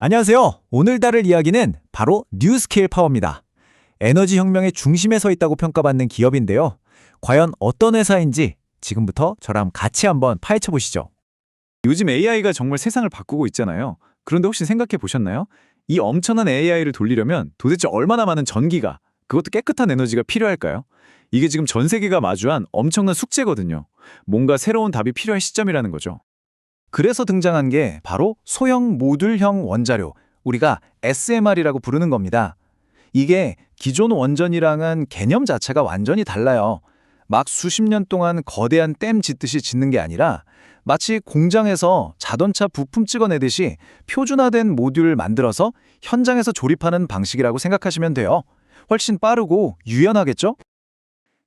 안녕하세요. 오늘 다룰 이야기는 바로 뉴스케일 파워입니다. 에너지 혁명의 중심에 서 있다고 평가받는 기업인데요. 과연 어떤 회사인지 지금부터 저랑 같이 한번 파헤쳐 보시죠. 요즘 AI가 정말 세상을 바꾸고 있잖아요. 그런데 혹시 생각해 보셨나요? 이 엄청난 AI를 돌리려면 도대체 얼마나 많은 전기가, 그것도 깨끗한 에너지가 필요할까요? 이게 지금 전 세계가 마주한 엄청난 숙제거든요. 뭔가 새로운 답이 필요한 시점이라는 거죠. 그래서 등장한 게 바로 소형 모듈형 원자료, 우리가 SMR이라고 부르는 겁니다. 이게 기존 원전이랑은 개념 자체가 완전히 달라요. 막 수십 년 동안 거대한 댐 짓듯이 짓는 게 아니라 마치 공장에서 자동차 부품 찍어내듯이 표준화된 모듈을 만들어서 현장에서 조립하는 방식이라고 생각하시면 돼요. 훨씬 빠르고 유연하겠죠?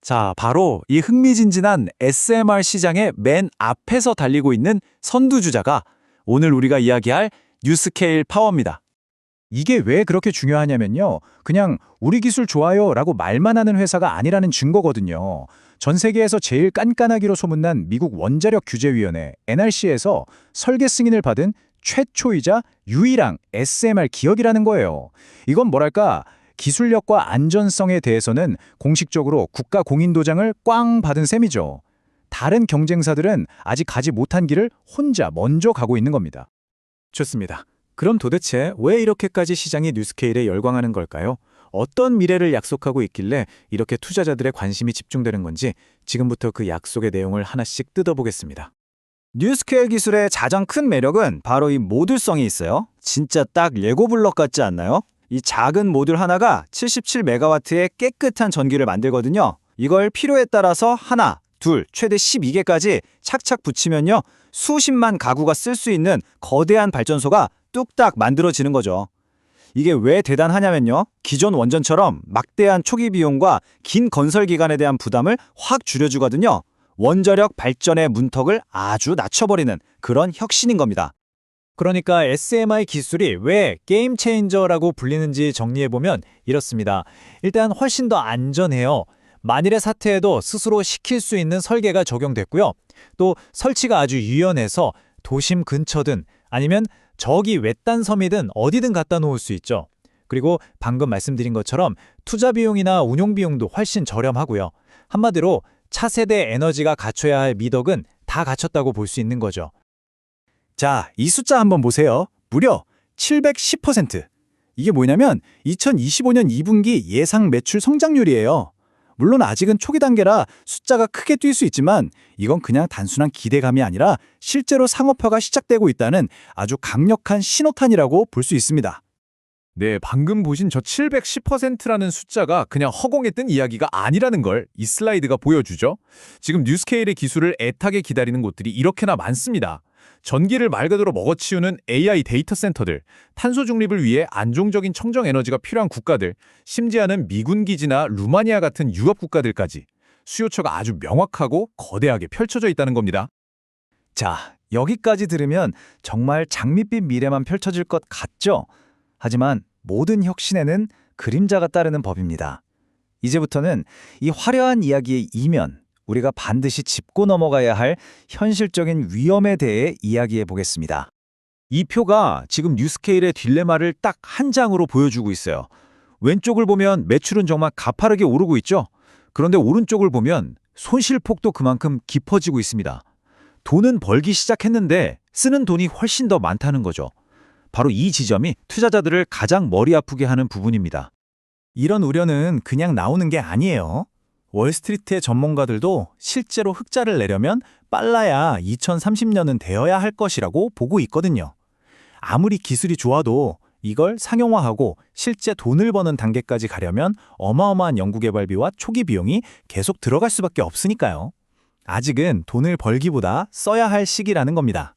자, 바로 이 흥미진진한 SMR 시장의 맨 앞에서 달리고 있는 선두주자가 오늘 우리가 이야기할 뉴스케일 파워입니다. 이게 왜 그렇게 중요하냐면요. 그냥 우리 기술 좋아요 라고 말만 하는 회사가 아니라는 증거거든요. 전 세계에서 제일 깐깐하기로 소문난 미국 원자력 규제위원회 NRC에서 설계 승인을 받은 최초이자 유일한 SMR 기업이라는 거예요. 이건 뭐랄까 기술력과 안전성에 대해서는 공식적으로 국가 공인도장을 꽝 받은 셈이죠. 다른 경쟁사들은 아직 가지 못한 길을 혼자 먼저 가고 있는 겁니다. 좋습니다. 그럼 도대체 왜 이렇게까지 시장이 뉴스케일에 열광하는 걸까요? 어떤 미래를 약속하고 있길래 이렇게 투자자들의 관심이 집중되는 건지 지금부터 그 약속의 내용을 하나씩 뜯어보겠습니다. 뉴스케일 기술의 가장 큰 매력은 바로 이 모듈성이 있어요. 진짜 딱 레고 블럭 같지 않나요? 이 작은 모듈 하나가 77메가와트의 깨끗한 전기를 만들거든요. 이걸 필요에 따라서 하나, 둘, 최대 12개까지 착착 붙이면요. 수십만 가구가 쓸 수 있는 거대한 발전소가 뚝딱 만들어지는 거죠. 이게 왜 대단하냐면요. 기존 원전처럼 막대한 초기 비용과 긴 건설 기간에 대한 부담을 확 줄여주거든요. 원자력 발전의 문턱을 아주 낮춰버리는 그런 혁신인 겁니다. 그러니까 SMI 기술이 왜 게임 체인저라고 불리는지 정리해보면 이렇습니다. 일단 훨씬 더 안전해요. 만일의 사태에도 스스로 시킬 수 있는 설계가 적용됐고요. 또 설치가 아주 유연해서 도심 근처든 아니면 저기 외딴 섬이든 어디든 갖다 놓을 수 있죠. 그리고 방금 말씀드린 것처럼 투자 비용이나 운용 비용도 훨씬 저렴하고요. 한마디로 차세대 에너지가 갖춰야 할 미덕은 다 갖췄다고 볼 수 있는 거죠. 자, 이 숫자 한번 보세요. 무려 710%. 이게 뭐냐면 2025년 2분기 예상 매출 성장률이에요. 물론 아직은 초기 단계라 숫자가 크게 뛸 수 있지만 이건 그냥 단순한 기대감이 아니라 실제로 상업화가 시작되고 있다는 아주 강력한 신호탄이라고 볼 수 있습니다. 네, 방금 보신 저 710%라는 숫자가 그냥 허공에 뜬 이야기가 아니라는 걸 이 슬라이드가 보여주죠. 지금 뉴스케일의 기술을 애타게 기다리는 곳들이 이렇게나 많습니다. 전기를 말 그대로 먹어치우는 AI 데이터 센터들, 탄소 중립을 위해 안정적인 청정 에너지가 필요한 국가들, 심지어는 미군 기지나 루마니아 같은 유럽 국가들까지 수요처가 아주 명확하고 거대하게 펼쳐져 있다는 겁니다. 자, 여기까지 들으면 정말 장밋빛 미래만 펼쳐질 것 같죠? 하지만 모든 혁신에는 그림자가 따르는 법입니다. 이제부터는 이 화려한 이야기의 이면, 우리가 반드시 짚고 넘어가야 할 현실적인 위험에 대해 이야기해 보겠습니다. 이 표가 지금 뉴스케일의 딜레마를 딱 한 장으로 보여주고 있어요. 왼쪽을 보면 매출은 정말 가파르게 오르고 있죠? 그런데 오른쪽을 보면 손실폭도 그만큼 깊어지고 있습니다. 돈은 벌기 시작했는데 쓰는 돈이 훨씬 더 많다는 거죠. 바로 이 지점이 투자자들을 가장 머리 아프게 하는 부분입니다. 이런 우려는 그냥 나오는 게 아니에요. 월스트리트의 전문가들도 실제로 흑자를 내려면 빨라야 2030년은 되어야 할 것이라고 보고 있거든요. 아무리 기술이 좋아도 이걸 상용화하고 실제 돈을 버는 단계까지 가려면 어마어마한 연구개발비와 초기 비용이 계속 들어갈 수밖에 없으니까요. 아직은 돈을 벌기보다 써야 할 시기라는 겁니다.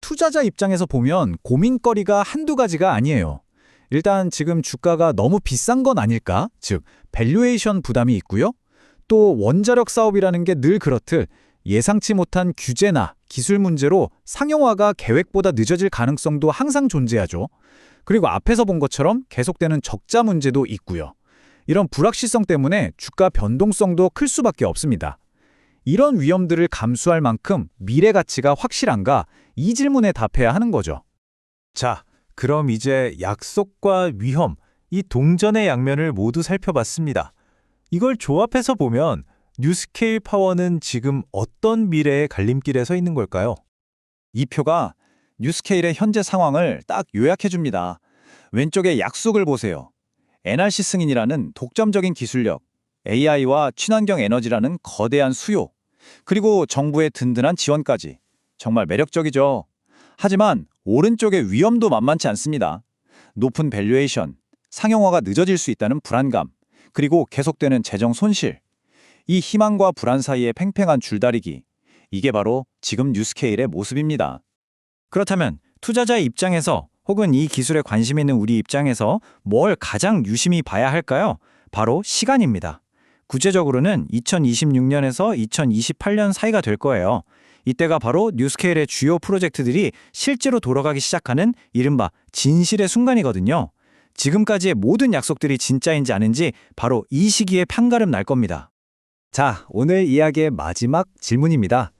투자자 입장에서 보면 고민거리가 한두 가지가 아니에요. 일단 지금 주가가 너무 비싼 건 아닐까? 즉, 밸류에이션 부담이 있고요. 또 원자력 사업이라는 게 늘 그렇듯 예상치 못한 규제나 기술 문제로 상용화가 계획보다 늦어질 가능성도 항상 존재하죠. 그리고 앞에서 본 것처럼 계속되는 적자 문제도 있고요. 이런 불확실성 때문에 주가 변동성도 클 수밖에 없습니다. 이런 위험들을 감수할 만큼 미래 가치가 확실한가 이 질문에 답해야 하는 거죠. 자, 그럼 이제 약속과 위험, 이 동전의 양면을 모두 살펴봤습니다. 이걸 조합해서 보면 뉴스케일 파워는 지금 어떤 미래의 갈림길에 서 있는 걸까요? 이 표가 뉴스케일의 현재 상황을 딱 요약해 줍니다. 왼쪽에 약속을 보세요. NRC 승인이라는 독점적인 기술력, AI와 친환경 에너지라는 거대한 수요, 그리고 정부의 든든한 지원까지. 정말 매력적이죠. 하지만 오른쪽의 위험도 만만치 않습니다. 높은 밸류에이션, 상용화가 늦어질 수 있다는 불안감, 그리고 계속되는 재정 손실. 이 희망과 불안 사이의 팽팽한 줄다리기. 이게 바로 지금 뉴스케일의 모습입니다. 그렇다면 투자자의 입장에서 혹은 이 기술에 관심 있는 우리 입장에서 뭘 가장 유심히 봐야 할까요? 바로 시간입니다. 구체적으로는 2026년에서 2028년 사이가 될 거예요. 이때가 바로 뉴스케일의 주요 프로젝트들이 실제로 돌아가기 시작하는 이른바 진실의 순간이거든요. 지금까지의 모든 약속들이 진짜인지 아닌지 바로 이 시기에 판가름 날 겁니다. 자, 오늘 이야기의 마지막 질문입니다.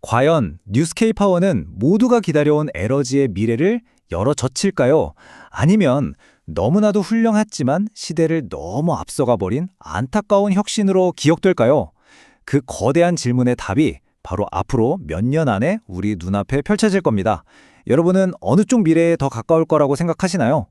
과연 뉴스케이 파워는 모두가 기다려온 에너지의 미래를 열어젖힐까요? 아니면 너무나도 훌륭했지만 시대를 너무 앞서가 버린 안타까운 혁신으로 기억될까요? 그 거대한 질문의 답이 바로 앞으로 몇 년 안에 우리 눈앞에 펼쳐질 겁니다. 여러분은 어느 쪽 미래에 더 가까울 거라고 생각하시나요?